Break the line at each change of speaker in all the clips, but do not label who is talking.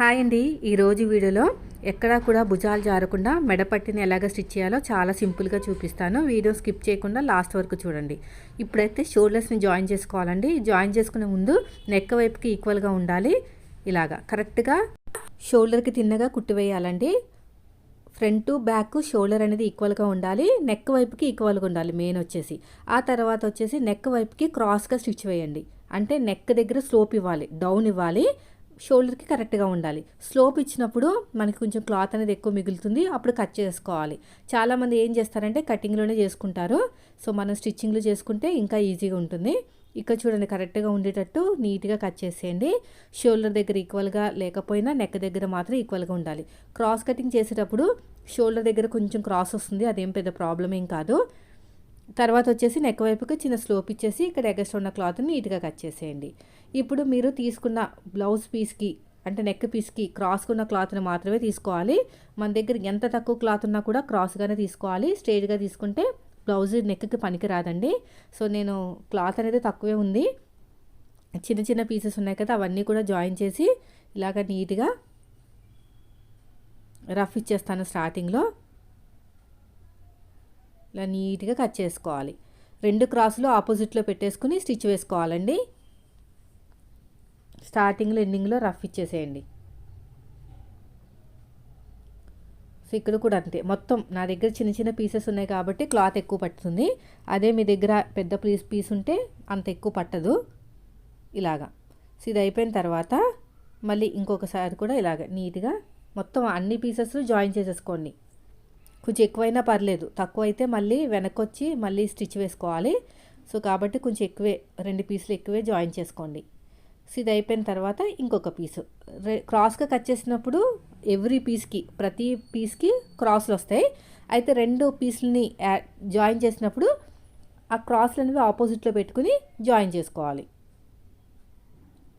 Hi అండి. ఈరోజు వీడియోలో ఎక్కడా కూడా భుజాలు జారకుండా మెడపట్టిని ఎలాగ స్టిచ్ చేయాలో చాలా సింపుల్గా చూపిస్తాను. వీడియో స్కిప్ చేయకుండా లాస్ట్ వరకు చూడండి. ఇప్పుడైతే షోల్డర్స్ని జాయిన్ చేసుకోవాలండి. జాయిన్ చేసుకునే ముందు నెక్ వైపుకి ఈక్వల్గా ఉండాలి. ఇలాగా కరెక్ట్గా షోల్డర్కి తిన్నగా కుట్టివేయాలండి ఫ్రంట్ బ్యాక్ షోల్డర్ అనేది ఈక్వల్గా ఉండాలి. నెక్ వైపుకి ఈక్వల్గా ఉండాలి మెయిన్ వచ్చేసి. ఆ తర్వాత వచ్చేసి నెక్ వైపుకి క్రాస్గా స్టిచ్ వేయండి. అంటే నెక్ దగ్గర స్లోప్ ఇవ్వాలి. డౌన్ ఇవ్వాలి. షోల్డర్కి కరెక్ట్గా ఉండాలి. స్లోప్ ఇచ్చినప్పుడు మనకి కొంచెం క్లాత్ అనేది ఎక్కువ మిగులుతుంది. అప్పుడు కట్ చేసుకోవాలి. చాలామంది ఏం చేస్తారంటే కటింగ్లోనే చేసుకుంటారు. సో మనం స్టిచ్చింగ్లో చేసుకుంటే ఇంకా ఈజీగా ఉంటుంది. ఇక్కడ చూడండి కరెక్ట్గా ఉండేటట్టు నీట్గా కట్ చేసేయండి. షోల్డర్ దగ్గర ఈక్వల్గా లేకపోయినా నెక్ దగ్గర మాత్రం ఈక్వల్గా ఉండాలి. క్రాస్ కటింగ్ చేసేటప్పుడు షోల్డర్ దగ్గర కొంచెం క్రాస్ వస్తుంది. అదేం పెద్ద ప్రాబ్లం ఏం కాదు. తర్వాత వచ్చేసి నెక్ వైపుకి చిన్న స్లోప్ ఇచ్చేసి ఇక్కడ ఎగస్ట్ ఉన్న క్లాత్ని నీట్గా కట్ చేసేయండి. ఇప్పుడు మీరు తీసుకున్న బ్లౌజ్ పీస్కి అంటే నెక్ పీస్కి క్రాస్కున్న క్లాత్ని మాత్రమే తీసుకోవాలి. మన దగ్గర ఎంత తక్కువ క్లాత్ ఉన్నా కూడా క్రాస్గానే తీసుకోవాలి. స్ట్రైట్గా తీసుకుంటే బ్లౌజ్ నెక్కి పనికిరాదండి సో నేను క్లాత్ అనేది తక్కువే ఉంది. చిన్న చిన్న పీసెస్ ఉన్నాయి కదా అవన్నీ కూడా జాయిన్ చేసి ఇలాగ నీట్గా రఫ్ ఇచ్చేస్తాను స్టార్టింగ్లో ఇలా నీట్గా కట్ చేసుకోవాలి. రెండు క్రాసులు ఆపోజిట్లో పెట్టేసుకుని స్టిచ్ వేసుకోవాలండి. స్టార్టింగ్లో ఎండింగ్లో రఫ్ ఇచ్చేసేయండి. సో ఇక్కడ కూడా అంతే. మొత్తం నా దగ్గర చిన్న చిన్న పీసెస్ ఉన్నాయి కాబట్టి క్లాత్ ఎక్కువ పట్టుతుంది. అదే మీ దగ్గర పెద్ద పీస్ పీస్ ఉంటే అంత ఎక్కువ పట్టదు. ఇలాగా. సో ఇది అయిపోయిన తర్వాత మళ్ళీ ఇంకొకసారి కూడా ఇలాగ నీట్గా మొత్తం అన్ని పీసెస్ జాయిన్ చేసేసుకోండి. కొంచెం ఎక్కువైనా పర్లేదు. తక్కువ అయితే మళ్ళీ వెనకొచ్చి వచ్చి మళ్ళీ స్టిచ్ వేసుకోవాలి. సో కాబట్టి కొంచెం ఎక్కువే రెండు పీసులు ఎక్కువే జాయిన్ చేసుకోండి. సో ఇది అయిపోయిన తర్వాత ఇంకొక పీసు. క్రాస్గా కట్ చేసినప్పుడు ఎవ్రీ పీస్కి ప్రతి పీస్కి క్రాస్లు వస్తాయి. అయితే రెండు పీసులని జాయిన్ చేసినప్పుడు ఆ క్రాస్లు అనేవి ఆపోజిట్లో పెట్టుకుని జాయిన్ చేసుకోవాలి.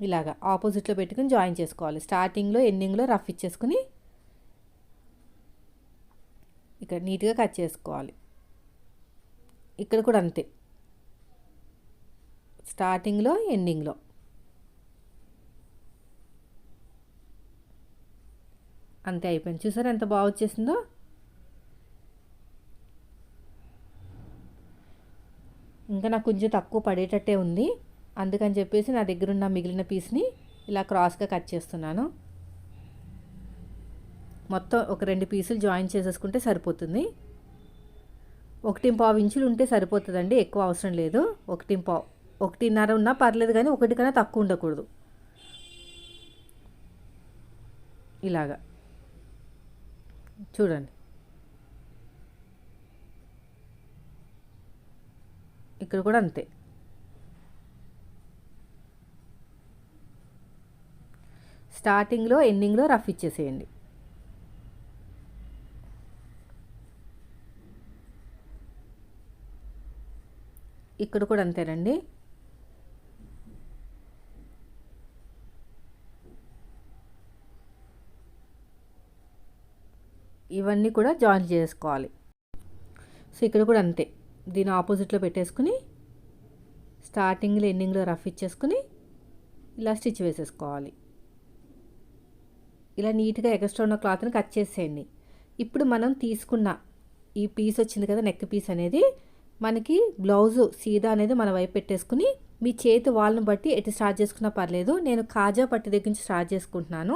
ఇలాగా ఆపోజిట్లో పెట్టుకుని జాయిన్ చేసుకోవాలి. స్టార్టింగ్లో ఎండింగ్లో రఫ్ ఇచ్చేసుకుని ఇక్కడ నీట్గా కట్ చేసుకోవాలి. ఇక్కడ కూడా అంతే. స్టార్టింగ్లో ఎండింగ్లో. అంతే అయిపోయింది. చూసారు ఎంత బాగా వచ్చేసిందో? ఇంకా నాకు కొంచెం తక్కువ పడేటట్టే ఉంది. అందుకని చెప్పేసి నా దగ్గర ఉన్న మిగిలిన పీస్ని ఇలా క్రాస్గా కట్ చేస్తున్నాను. మొత్తం ఒక రెండు పీసులు జాయిన్ చేసేసుకుంటే సరిపోతుంది. ఒకటి పావు ఇంచులు ఉంటే సరిపోతుందండి ఎక్కువ అవసరం లేదు. ఒకటి పావు ఒకటిన్నర ఉన్నా పర్లేదు కానీ ఒకటి కన్నా తక్కువ ఉండకూడదు. ఇలాగా. చూడండి. ఇక్కడ కూడా అంతే. స్టార్టింగ్లో ఎండింగ్లో రఫ్ ఇచ్చేసేయండి. ఇక్కడ కూడా అంతేనండి. ఇవన్నీ కూడా జాయిన్ చేసుకోవాలి. సో ఇక్కడ కూడా అంతే. దీని ఆపోజిట్లో పెట్టేసుకుని స్టార్టింగ్లో ఎండింగ్లో రఫ్ ఇచ్చేసుకుని ఇలా స్టిచ్ వేసేసుకోవాలి. ఇలా నీట్గా ఎక్స్ట్రా ఉన్న క్లాత్ని కట్ చేసేయండి. ఇప్పుడు మనం తీసుకున్న ఈ పీస్ వచ్చింది కదా నెక్ పీస్ అనేది మనకి బ్లౌజు సీదా అనేది మన వైపు పెట్టేసుకుని మీ చేతి వాళ్ళని బట్టి ఎటు స్టార్ట్ చేసుకున్నా పర్లేదు. నేను కాజా పట్టి దగ్గర నుంచి స్టార్ట్ చేసుకుంటున్నాను.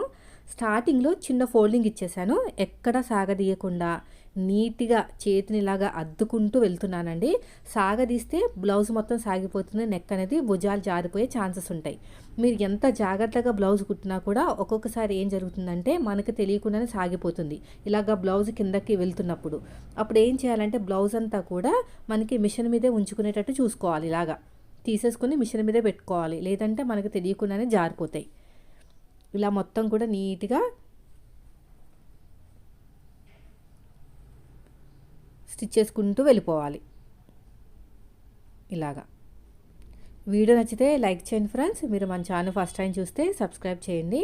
స్టార్టింగ్లో చిన్న ఫోల్డింగ్ ఇచ్చేసాను. ఎక్కడ సాగదీయకుండా నీట్గా చేతిని ఇలాగా అద్దుకుంటూ వెళ్తున్నానండి. సాగదీస్తే బ్లౌజ్ మొత్తం సాగిపోతుంది. నెక్ అనేది భుజాలు జారిపోయే ఛాన్సెస్ ఉంటాయి. మీరు ఎంత జాగ్రత్తగా బ్లౌజ్ కుట్టినా కూడా ఒక్కొక్కసారి ఏం జరుగుతుందంటే మనకు తెలియకుండానే సాగిపోతుంది. ఇలాగ బ్లౌజ్ కిందకి వెళ్తున్నప్పుడు అప్పుడు ఏం చేయాలంటే బ్లౌజ్ అంతా కూడా మనకి మిషన్ మీదే ఉంచుకునేటట్టు చూసుకోవాలి. ఇలాగా తీసేసుకుని మిషన్ మీదే పెట్టుకోవాలి. లేదంటే మనకు తెలియకుండానే జారిపోతాయి. ఇలా మొత్తం కూడా నీట్గా స్టిచ్ చేసుకుంటూ వెళ్ళిపోవాలి. ఇలాగా. వీడియో నచ్చితే లైక్ చేయండి ఫ్రెండ్స్. మీరు మన ఛానల్ ఫస్ట్ టైం చూస్తే సబ్స్క్రైబ్ చేయండి.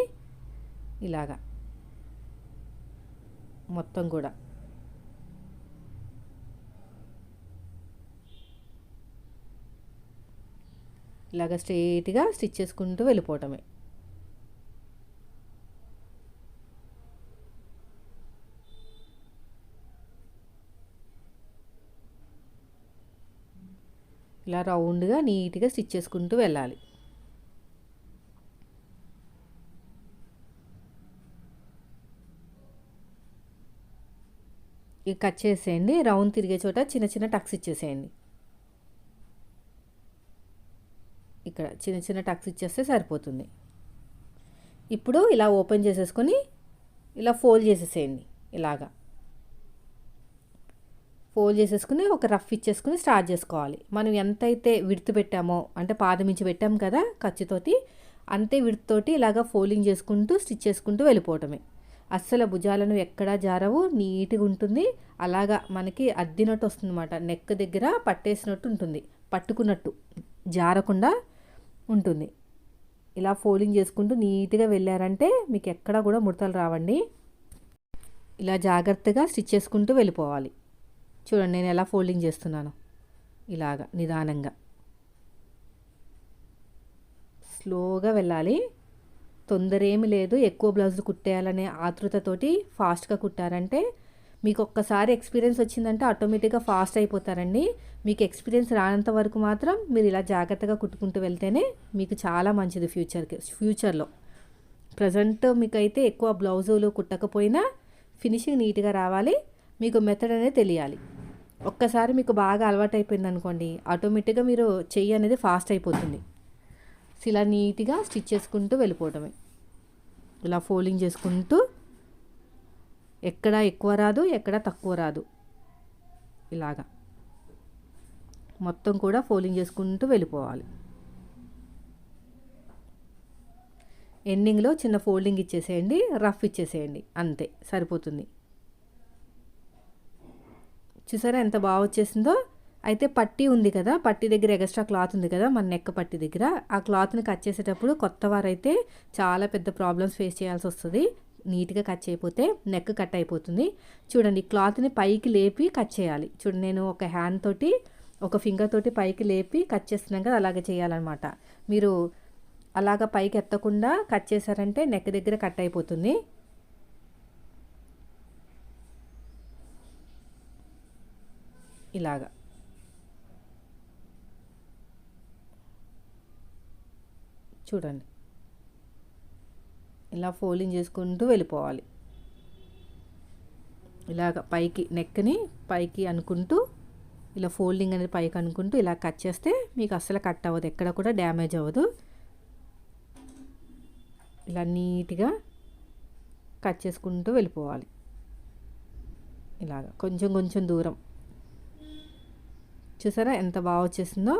ఇలాగా. మొత్తం కూడా. ఇలాగ స్ట్రైట్గా స్టిచ్ చేసుకుంటూ వెళ్ళిపోవటమే. ఇలా రౌండ్గా నీట్గా స్టిచ్ చేసుకుంటూ వెళ్ళాలి. ఇక కట్ చేసేయండి. రౌండ్ తిరిగే చోట చిన్న చిన్న టక్స్ ఇచ్చేసేయండి. ఇక్కడ చిన్న చిన్న టక్స్ ఇచ్చేస్తే సరిపోతుంది. ఇప్పుడు ఇలా ఓపెన్ చేసేసుకొని ఇలా ఫోల్డ్ చేసేసేయండి. ఇలాగా. ఫోల్డ్ చేసేసుకుని ఒక రఫ్ ఇచ్చేసుకుని స్టార్ట్ చేసుకోవాలి. మనం ఎంతైతే విడుతు పెట్టామో అంటే పాదమించి పెట్టాం కదా ఖర్చుతోటి అంతే విడుతోటి ఇలాగ ఫోల్డింగ్ చేసుకుంటూ స్టిచ్ చేసుకుంటూ వెళ్ళిపోవటమే. అస్సలు భుజాలను ఎక్కడా జారవు నీట్గా ఉంటుంది. అలాగా మనకి అద్దినట్టు వస్తుందన్నమాట. నెక్ దగ్గర పట్టేసినట్టు ఉంటుంది. పట్టుకున్నట్టు జారకుండా ఉంటుంది. ఇలా ఫోల్డింగ్ చేసుకుంటూ నీట్గా వెళ్ళారంటే మీకు ఎక్కడా కూడా ముడతలు రావండి. ఇలా జాగ్రత్తగా స్టిచ్ చేసుకుంటూ వెళ్ళిపోవాలి. చూడండి నేను ఎలా ఫోల్డింగ్ చేస్తున్నాను. ఇలాగా నిదానంగా. స్లోగా వెళ్ళాలి. తొందర ఏమి లేదు. ఎక్కువ బ్లౌజులు కుట్టేయాలనే ఆతృతతోటి ఫాస్ట్గా కుట్టారంటే మీకు ఒక్కసారి ఎక్స్పీరియన్స్ వచ్చిందంటే ఆటోమేటిక్గా ఫాస్ట్ అయిపోతారండి. మీకు ఎక్స్పీరియన్స్ రానంత వరకు మాత్రం మీరు ఇలా జాగ్రత్తగా కుట్టుకుంటూ వెళ్తేనే మీకు చాలా మంచిది ఫ్యూచర్కి ఫ్యూచర్లో. ప్రజెంట్ మీకైతే ఎక్కువ బ్లౌజులు కుట్టకపోయినా ఫినిషింగ్ నీట్గా రావాలి. మీకు మెథడ్ అనేది తెలియాలి. ఒక్కసారి మీకు బాగా అలవాటు అయిపోయింది అనుకోండి ఆటోమేటిక్గా మీరు చెయ్యి అనేది ఫాస్ట్ అయిపోతుంది. ఇలా నీట్గా స్టిచ్ చేసుకుంటూ వెళ్ళిపోవటమే ఇలా ఫోల్డింగ్ చేసుకుంటూ ఎక్కడ ఎక్కువ రాదు ఎక్కడ తక్కువ రాదు. ఇలాగా. మొత్తం కూడా ఫోల్డింగ్ చేసుకుంటూ వెళ్ళిపోవాలి. ఎండింగ్లో చిన్న ఫోల్డింగ్ ఇచ్చేసేయండి రఫ్ ఇచ్చేసేయండి అంతే సరిపోతుంది. చూసారా ఎంత బాగా వచ్చేసిందో? అయితే పట్టీ ఉంది కదా పట్టీ దగ్గర ఎక్స్ట్రా క్లాత్ ఉంది కదా మన నెక్క పట్టి దగ్గర. ఆ క్లాత్ని కట్ చేసేటప్పుడు కొత్త వారైతే చాలా పెద్ద ప్రాబ్లమ్స్ ఫేస్ చేయాల్సి వస్తుంది. నీట్గా కట్ చేయకపోతే నెక్ కట్ అయిపోతుంది. చూడండి క్లాత్ని పైకి లేపి కట్ చేయాలి. చూడండి నేను ఒక హ్యాండ్ తోటి ఒక ఫింగర్ తోటి పైకి లేపి కట్ చేస్తున్నాం కదా అలాగే చేయాలన్నమాట. మీరు అలాగ పైకి ఎత్తకుండా కట్ చేశారంటే నెక్ దగ్గర కట్ అయిపోతుంది. ఇలాగా. చూడండి. ఇలా ఫోల్డింగ్ చేసుకుంటూ వెళ్ళిపోవాలి. ఇలాగ పైకి నెక్ని పైకి అనుకుంటూ ఇలా ఫోల్డింగ్ అనేది పైకి అనుకుంటూ ఇలా కట్ చేస్తే మీకు అస్సలు కట్ అవ్వదు ఎక్కడ కూడా డ్యామేజ్ అవ్వదు. ఇలా నీట్గా కట్ చేసుకుంటూ వెళ్ళిపోవాలి. ఇలాగ కొంచెం కొంచెం దూరం. చూసారా ఎంత బాగా వచ్చేసిందో?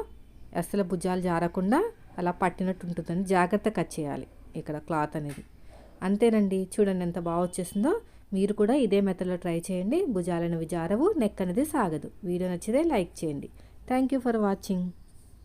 అసలు భుజాలు జారకుండా అలా పట్టినట్టు ఉంటుందని జాగ్రత్త కట్ చేయాలి ఇక్కడ క్లాత్ అనేది. అంతేనండి చూడండి ఎంత బాగా వచ్చేసిందో. మీరు కూడా ఇదే మెథడ్లో ట్రై చేయండి. భుజాలను జారవు నెక్ అనేది సాగదు. వీడియో నచ్చితే లైక్ చేయండి. Thank you for watching